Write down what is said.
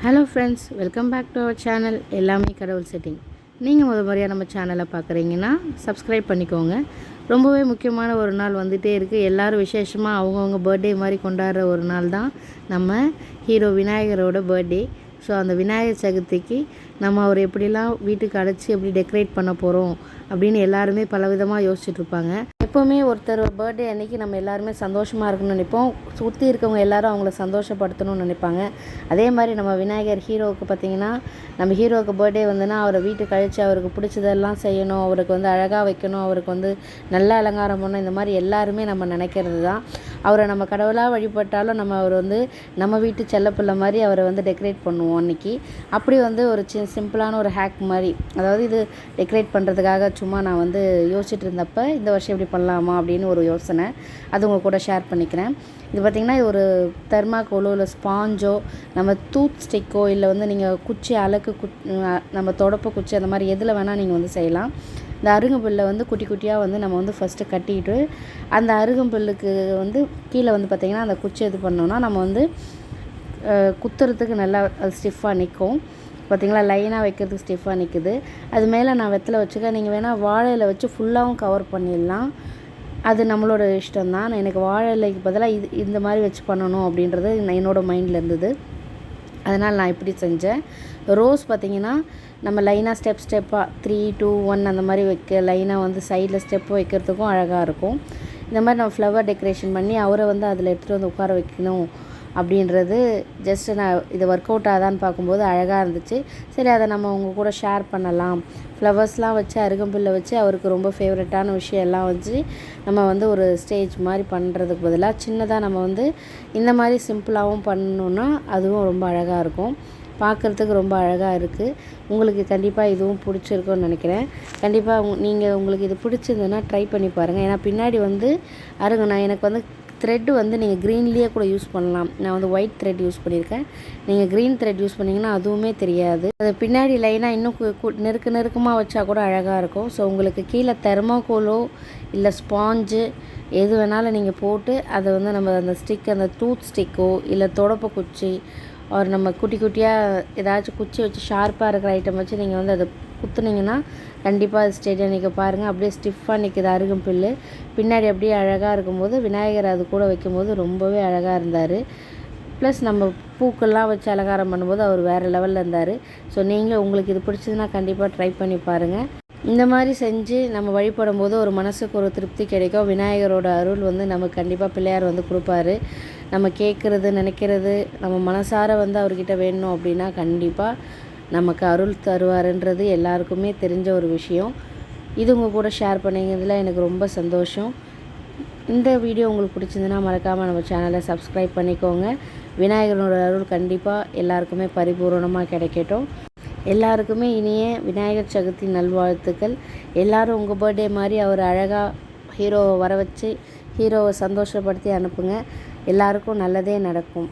Hello friends welcome back to our channel எல்லாமே கடவுள் setting நீங்கள் முத முறையாக நம்ம சேனலை பார்க்குறீங்கன்னா சப்ஸ்கிரைப் பண்ணிக்கோங்க. ரொம்பவே முக்கியமான ஒரு நாள் வந்துகிட்டே இருக்குது எல்லோரும் விசேஷமாக அவங்கவுங்க பர்த்டே மாதிரி கொண்டாடுற ஒரு நாள் தான் நம்ம ஹீரோ விநாயகரோட பர்த்டே ஸோ அந்த விநாயகர் சதுர்த்திக்கு நம்ம அவர் எப்படிலாம் வீட்டுக்கு அடைச்சி எப்படி டெக்கரேட் பண்ண போகிறோம் அப்படின்னு எல்லாருமே பலவிதமாக யோசிச்சுட்ருப்பாங்க எப்போவுமே ஒருத்தர் பர்த்டே அன்றைக்கி நம்ம எல்லாருமே சந்தோஷமாக இருக்கணும்னு நினைப்போம். சுற்றி இருக்கவங்க எல்லோரும் அவங்கள சந்தோஷப்படுத்தணும்னு நினைப்பாங்க. அதே மாதிரி நம்ம விநாயகர் ஹீரோவுக்கு பார்த்திங்கன்னா நம்ம ஹீரோவுக்கு பர்த்டே வந்துன்னா அவரை வீட்டுக்கு கழித்து அவருக்கு பிடிச்சதெல்லாம் செய்யணும். அவருக்கு வந்து அழகாக வைக்கணும். அவருக்கு வந்து நல்ல அலங்காரம் பண்ணணும். இந்த மாதிரி எல்லாருமே நம்ம நினைக்கிறது தான் அவரை நம்ம கடவுளாக வழிபட்டாலும் நம்ம அவர் வந்து நம்ம வீட்டு செல்லப்பிள்ளை மாதிரி அவரை வந்து டெக்கரேட் பண்ணுவோம் அன்றைக்கி அப்படி வந்து ஒரு சி சிம்பிளான ஒரு ஹேக் மாதிரி அதாவது இது டெக்கரேட் பண்ணுறதுக்காக சும்மா நான் வந்து யோசிச்சுட்டு இருந்தப்போ இந்த வருஷம் இப்படி பண்ணலாமா அப்படின்னு ஒரு யோசனை அது உங்கள் கூட ஷேர் பண்ணிக்கிறேன். இது பார்த்திங்கன்னா ஒரு தெர்மாக்கோலோ இல்லை ஸ்பாஞ்சோ நம்ம தூத் ஸ்டிக்கோ இல்லை வந்து நீங்கள் குச்சி அலக்கு குச் நம்ம தொடப்ப குச்சி அந்த மாதிரி எதில் வேணால் நீங்கள் வந்து செய்யலாம். இந்த அருகம்புல்லை வந்து குட்டி குட்டியாக வந்து நம்ம வந்து ஃபஸ்ட்டு கட்டிக்கிட்டு அந்த அருகம்புல்லுக்கு வந்து கீழே வந்து பார்த்திங்கன்னா அந்த குச்சி இது பண்ணோன்னா நம்ம வந்து குத்துறதுக்கு நல்லா அது ஸ்டிஃபாக நிற்கும் பார்த்திங்களா லைனாக வைக்கிறதுக்கு ஸ்டிஃபாக நிற்குது அது மேலே நான் வெத்தலை வச்சுக்க நீங்கள் வேணால் வாழையில் வச்சு ஃபுல்லாகவும் கவர் பண்ணிடலாம். அது நம்மளோட இஷ்டம் தான் எனக்கு வாழை இலைக்கு பதிலாக இது இந்த மாதிரி வச்சு பண்ணணும் அப்படின்றது என்னோடய மைண்டில் இருந்தது. அதனால் நான் இப்படி செஞ்சேன். ரோஸ் பார்த்திங்கன்னா நம்ம லைனாக ஸ்டெப் ஸ்டெப்பாக த்ரீ டூ ஒன் அந்த மாதிரி வைக்க லைனாக வந்து சைடில் ஸ்டெப் வைக்கிறதுக்கும் அழகாக இருக்கும். இந்த மாதிரி நம்ம ஃப்ளவர் டெக்கரேஷன் பண்ணி அவரை வந்து அதில் எடுத்துகிட்டு வந்து உட்கார வைக்கணும். அப்படின்றது ஜஸ்ட்டு நான் இது ஒர்க் அவுட் ஆதான்னு பார்க்கும்போது அழகாக இருந்துச்சு. சரி அதை நம்ம உங்கள் கூட ஷேர் பண்ணலாம். ஃப்ளவர்ஸ்லாம் வச்சு அருகம்புல்லை வச்சு அவருக்கு ரொம்ப ஃபேவரட்டான விஷயம் எல்லாம் வச்சு நம்ம வந்து ஒரு ஸ்டேஜ் மாதிரி பண்ணுறதுக்கு பதிலாக சின்னதாக நம்ம வந்து இந்த மாதிரி சிம்பிளாகவும் பண்ணணுன்னா அதுவும் ரொம்ப அழகாக இருக்கும். பார்க்குறதுக்கு ரொம்ப அழகாக இருக்குது உங்களுக்கு கண்டிப்பாக இதுவும் பிடிச்சிருக்கும்னு நினைக்கிறேன். கண்டிப்பாக நீங்கள் உங்களுக்கு இது பிடிச்சிருந்ததுன்னா ட்ரை பண்ணி பாருங்கள் ஏன்னா பின்னாடி வந்து அருங்க நான் எனக்கு வந்து த்ரெட்டு வந்து நீங்கள் க்ரீன்லேயே கூட யூஸ் பண்ணலாம். நான் வந்து ஒயிட் த்ரெட் யூஸ் பண்ணியிருக்கேன். நீங்கள் க்ரீன் த்ரெட் யூஸ் பண்ணிங்கன்னா அதுவுமே தெரியாது. அது பின்னாடி லைனாக இன்னும் நெருக்க நெருக்கமாக வச்சா கூட அழகாக இருக்கும். ஸோ உங்களுக்கு கீழே தெர்மாக்கோலோ இல்லை ஸ்பாஞ்சு எது வேணாலும் நீங்கள் போட்டு அதை வந்து நம்ம அந்த ஸ்டிக் அந்த டூத் ஸ்டிக்கோ இல்லை தொடப்ப குச்சி ஒரு நம்ம குட்டி குட்டியாக ஏதாச்சும் குச்சி வச்சு ஷார்ப்பாக இருக்கிற ஐட்டம் வச்சு நீங்கள் வந்து அதை குத்துனீங்கன்னா கண்டிப்பாக அது ஸ்டேடியாக நிற்க பாருங்கள் அப்படியே ஸ்டிஃபாக நிற்கிது அருகும் பில்லு. பின்னாடி அப்படியே அழகாக இருக்கும்போது விநாயகர் அது கூட வைக்கும்போது ரொம்பவே அழகாக இருந்தார். ப்ளஸ் நம்ம பூக்கள்லாம் வச்சு அலங்காரம் பண்ணும்போது அவர் வேறு லெவலில் இருந்தார். ஸோ நீங்களும் உங்களுக்கு இது பிடிச்சதுன்னா கண்டிப்பாக ட்ரை பண்ணி பாருங்கள் இந்த மாதிரி செஞ்சு நம்ம வழிபடும் போது ஒரு மனசுக்கு ஒரு திருப்தி கிடைக்கும். விநாயகரோட அருள் வந்து நமக்கு கண்டிப்பாக பிள்ளையார் வந்து கொடுப்பாரு. நம்ம கேட்குறது நினைக்கிறது நம்ம மனசார வந்து அவர்கிட்ட வேணும் அப்படின்னா கண்டிப்பாக நமக்கு அருள் தருவாருன்றது எல்லாருக்குமே தெரிஞ்ச ஒரு விஷயம். இது உங்கள் கூட ஷேர் பண்ணிங்கிறதுல எனக்கு ரொம்ப சந்தோஷம். இந்த வீடியோ உங்களுக்கு பிடிச்சிருந்துன்னா மறக்காமல் நம்ம சேனலை சப்ஸ்கிரைப் பண்ணிக்கோங்க. விநாயகரோட அருள் கண்டிப்பாக எல்லாருக்குமே பரிபூர்ணமாக கிடைக்கட்டும். எல்லாருக்குமே இனிய விநாயகர் சதுர்த்தி நல்வாழ்த்துக்கள். எல்லோரும் உங்கள் பர்த்டே மாதிரி அவர் அழகாக ஹீரோவை வர வச்சு ஹீரோவை சந்தோஷப்படுத்தி அனுப்புங்க. எல்லாருக்கும் நல்லதே நடக்கும்.